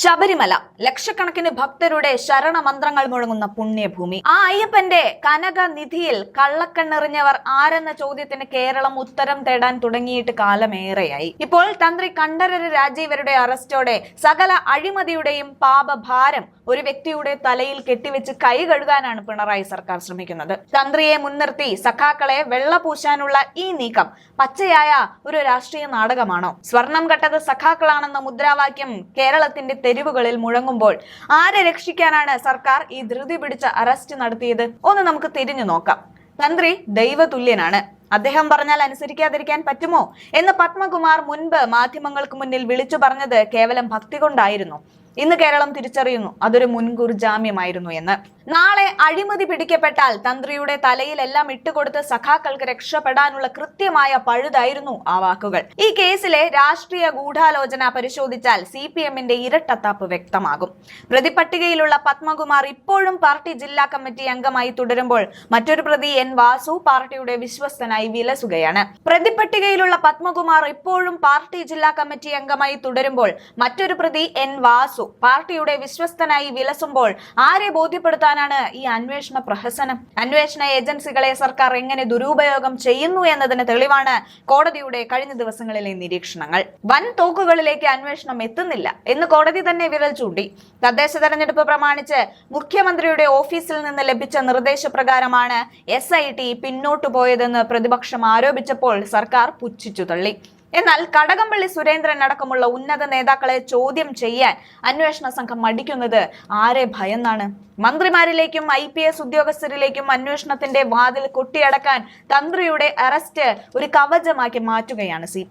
ശബരിമല. ലക്ഷക്കണക്കിന് ഭക്തരുടെ ശരണമന്ത്രങ്ങൾ മുഴങ്ങുന്ന പുണ്യഭൂമി. ആ അയ്യപ്പന്റെ കനകനിധിയിൽ കള്ളക്കണ്ണെറിഞ്ഞവർ ആരെന്ന ചോദ്യത്തിന് കേരളം ഉത്തരം തേടാൻ തുടങ്ങിയിട്ട് കാലമേറെയായി. ഇപ്പോൾ തന്ത്രി കണ്ഠരര് രാജീവരുടെ അറസ്റ്റോടെ സകല അഴിമതിയുടെയും പാപഭാരം ഒരു വ്യക്തിയുടെ തലയിൽ കെട്ടിവെച്ച് കൈ കഴുകാനാണ് പിണറായി സർക്കാർ ശ്രമിക്കുന്നത്. തന്ത്രിയെ മുൻനിർത്തി സഖാക്കളെ വെള്ളപൂശാനുള്ള ഈ നീക്കം പച്ചയായ ഒരു രാഷ്ട്രീയ നാടകമാണോ? സ്വർണം കട്ടത് സഖാക്കളാണെന്ന മുദ്രാവാക്യം കേരളത്തിന്റെ തെരുവുകളിൽ മുഴങ്ങുമ്പോൾ ആരെ രക്ഷിക്കാനാണ് സർക്കാർ ഈ ധൃതി പിടിച്ച അറസ്റ്റ് നടത്തിയത്? ഒന്ന് നമുക്ക് തിരിഞ്ഞു നോക്കാം. തന്ത്രി ദൈവതുല്യനാണ്. അദ്ദേഹം പറഞ്ഞാൽ അനുസരിക്കാതിരിക്കാൻ പറ്റുമോ? എന്ന് പത്മകുമാർ മുൻപ് മാധ്യമങ്ങൾക്ക് മുന്നിൽ വിളിച്ചു പറഞ്ഞത് കേവലം ഭക്തി കൊണ്ടായിരുന്നു. ഇന്ന് കേരളം തിരിച്ചറിയുന്നു. അതൊരു മുൻകൂർ ജാമ്യമായിരുന്നു എന്ന്. നാളെ അഴിമതി പിടിക്കപ്പെട്ടാൽ തന്ത്രിയുടെ തലയിലെല്ലാം ഇട്ടുകൊടുത്ത് സഖാക്കൾക്ക് രക്ഷപ്പെടാനുള്ള കൃത്യമായ പഴുതായിരുന്നു ആ വാക്കുകൾ. ഈ കേസിലെ രാഷ്ട്രീയ ഗൂഢാലോചന പരിശോധിച്ചാൽ സി പി എമ്മിന്റെ ഇരട്ടത്താപ്പ് വ്യക്തമാകും. പ്രതിപട്ടികയിലുള്ള പത്മകുമാർ ഇപ്പോഴും പാർട്ടി ജില്ലാ കമ്മിറ്റി അംഗമായി തുടരുമ്പോൾ മറ്റൊരു പ്രതി എൻ വാസു പാർട്ടിയുടെ വിശ്വസ്തനായി വിലസുകയാണ്. പ്രതിപട്ടികയിലുള്ള പത്മകുമാർ ഇപ്പോഴും പാർട്ടി ജില്ലാ കമ്മിറ്റി അംഗമായി തുടരുമ്പോൾ മറ്റൊരു പ്രതി എൻ വാസു പാർട്ടിയുടെ വിശ്വസ്തനായി വിലസുമ്പോൾ ആരെ ബോധ്യപ്പെടുത്താനാണ് ഈ അന്വേഷണ പ്രഹസനം? അന്വേഷണ ഏജൻസികളെ സർക്കാർ എങ്ങനെ ദുരുപയോഗം ചെയ്യുന്നു എന്നതിന് തെളിവാണ് കോടതിയുടെ കഴിഞ്ഞ ദിവസങ്ങളിലെ നിരീക്ഷണങ്ങൾ. വൻ തോക്കുകളിലേക്ക് അന്വേഷണം എത്തുന്നില്ല എന്ന് കോടതി തന്നെ വിരൽ ചൂണ്ടി. തദ്ദേശ തെരഞ്ഞെടുപ്പ് പ്രമാണിച്ച് മുഖ്യമന്ത്രിയുടെ ഓഫീസിൽ നിന്ന് ലഭിച്ച നിർദ്ദേശപ്രകാരമാണ് എസ് ഐ ടി പിന്നോട്ടു പോയതെന്ന് പ്രതിപക്ഷം ആരോപിച്ചപ്പോൾ സർക്കാർ പുച്ഛിച്ചു തള്ളി. എന്നാൽ കടകംപള്ളി സുരേന്ദ്രൻ അടക്കമുള്ള ഉന്നത നേതാക്കളെ ചോദ്യം ചെയ്യാൻ അന്വേഷണ സംഘം മടിക്കുന്നത് ആരെ ഭയന്നാണ്? മന്ത്രിമാരിലേക്കും ഐ പി എസ് ഉദ്യോഗസ്ഥരിലേക്കും അന്വേഷണത്തിന്റെ വാതിൽ കൊട്ടിയടക്കാൻ തന്ത്രിയുടെ അറസ്റ്റ് ഒരു കവചമാക്കി മാറ്റുകയാണ് സി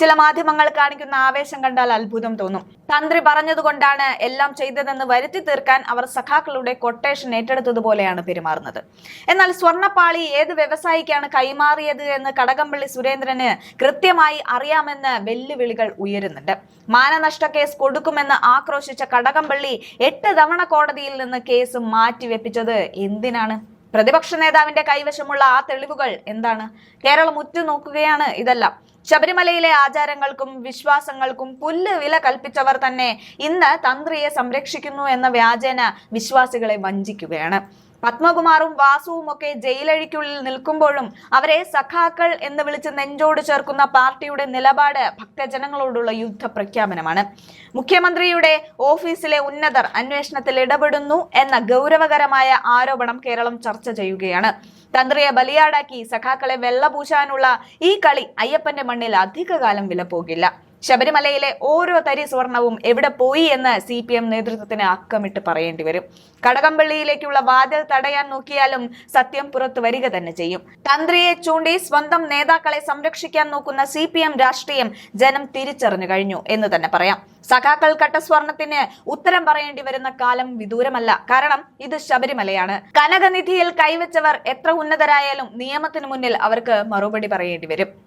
ചില മാധ്യമങ്ങൾ കാണിക്കുന്ന ആവേശം കണ്ടാൽ അത്ഭുതം തോന്നും. തന്ത്രി പറഞ്ഞതുകൊണ്ടാണ് എല്ലാം ചെയ്തതെന്ന് വരുത്തി തീർക്കാൻ അവർ സഖാക്കളുടെ കൊട്ടേഷൻ ഏറ്റെടുത്തതുപോലെയാണ് പെരുമാറുന്നത്. എന്നാൽ സ്വർണപ്പാളി ഏത് വ്യവസായിക്കാണ് കൈമാറിയത് എന്ന് കടകംപള്ളി സുരേന്ദ്രന് കൃത്യമായി അറിയാമെന്ന് വെല്ലുവിളികൾ ഉയരുന്നുണ്ട്. മാനനഷ്ട കേസ് കൊടുക്കുമെന്ന് ആക്രോശിച്ച കടകംപള്ളി എട്ട് തവണ കോടതിയിൽ നിന്ന് കേസ് മാറ്റിവെപ്പിച്ചത് എന്തിനാണ്? പ്രതിപക്ഷ നേതാവിന്റെ കൈവശമുള്ള ആ തെളിവുകൾ എന്താണ്? കേരളം ഉറ്റുനോക്കുകയാണ് ഇതെല്ലാം. ശബരിമലയിലെ ആചാരങ്ങൾക്കും വിശ്വാസങ്ങൾക്കും പുല്ല് വില കൽപ്പിച്ചവർ തന്നെ ഇന്ന് തന്ത്രിയെ സംരക്ഷിക്കുന്നു എന്ന വ്യാജേന വിശ്വാസികളെ വഞ്ചിക്കുകയാണ്. പത്മകുമാറും വാസുവും ഒക്കെ ജയിലഴിക്കുള്ളിൽ നിൽക്കുമ്പോഴും അവരെ സഖാക്കൾ എന്ന് വിളിച്ച് നെഞ്ചോട് ചേർക്കുന്ന പാർട്ടിയുടെ നിലപാട് ഭക്തജനങ്ങളോടുള്ള യുദ്ധ പ്രഖ്യാപനമാണ് മുഖ്യമന്ത്രിയുടെ ഓഫീസിലെ ഉന്നതർ അന്വേഷണത്തിൽ ഇടപെടുന്നു എന്ന ഗൗരവകരമായ ആരോപണം കേരളം ചർച്ച ചെയ്യുകയാണ്. തന്ത്രിയെ ബലിയാടാക്കി സഖാക്കളെ വെള്ളപൂശാനുള്ള ഈ കളി അയ്യപ്പന്റെ മണ്ണിൽ അധികകാലം വില പോകില്ല ശബരിമലയിലെ ഓരോ തരി സ്വർണവും എവിടെ പോയി എന്ന് സി പി എം നേതൃത്വത്തിന് അക്കമിട്ട് പറയേണ്ടി വരും. കടകംപള്ളിയിലേക്കുള്ള വാതിൽ തടയാൻ നോക്കിയാലും സത്യം പുറത്തു വരിക തന്നെ ചെയ്യും. തന്ത്രിയെ ചൂണ്ടി സ്വന്തം നേതാക്കളെ സംരക്ഷിക്കാൻ നോക്കുന്ന സി പി എം രാഷ്ട്രീയം ജനം തിരിച്ചറിഞ്ഞു കഴിഞ്ഞു എന്ന് തന്നെ പറയാം. സഖാക്കൾ കട്ട സ്വർണത്തിന് ഉത്തരം പറയേണ്ടി വരുന്ന കാലം വിദൂരമല്ല. കാരണം ഇത് ശബരിമലയാണ്. കനകനിധിയിൽ കൈവച്ചവർ എത്ര ഉന്നതരായാലും നിയമത്തിന് മുന്നിൽ അവർക്ക് മറുപടി പറയേണ്ടി വരും.